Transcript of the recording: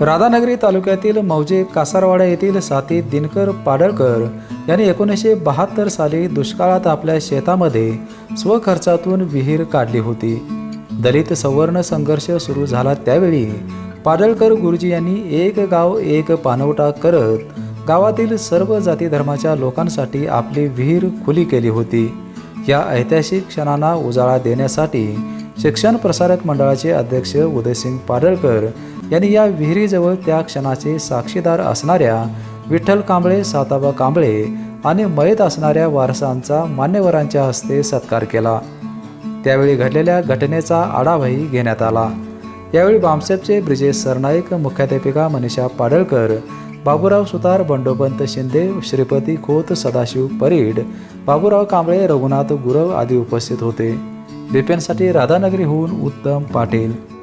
राधानगरी तालुक्यातील मौजे कासारवाडा येथील साथी दिनकर पाडळकर यांनी एकोणीसशे बहात्तर साली दुष्काळात आपल्या शेतामध्ये स्वखर्चातून विहीर काढली होती. दलित सवर्ण संघर्ष सुरू झाला त्यावेळी पाडळकर गुरुजी यांनी एक गाव एक पानवटा करत गावातील सर्व जाती धर्माच्या लोकांसाठी आपली विहीर खुली केली होती. या ऐतिहासिक क्षणांना उजाळा देण्यासाठी शिक्षण प्रसारक मंडळाचे अध्यक्ष उदयसिंग पाडळकर यांनी या विहिरीजवळ त्या क्षणाचे साक्षीदार असणाऱ्या विठ्ठल कांबळे साताबा कांबळे आणि मयत असणाऱ्या वारसांचा मान्यवरांच्या हस्ते सत्कार केला. त्यावेळी घडलेल्या घटनेचा आढावाही घेण्यात आला. यावेळी बामसेपचे ब्रिजेश सरनाईक मुख्याध्यापिका मनीषा पाडळकर बाबूराव सुतार बंडोपंत शिंदे श्रीपती खोत सदाशिव परीड बाबूराव कांबळे रघुनाथ गुरव आदी उपस्थित होते. बिपेनसाठी राधानगरीहून उत्तम पाटील.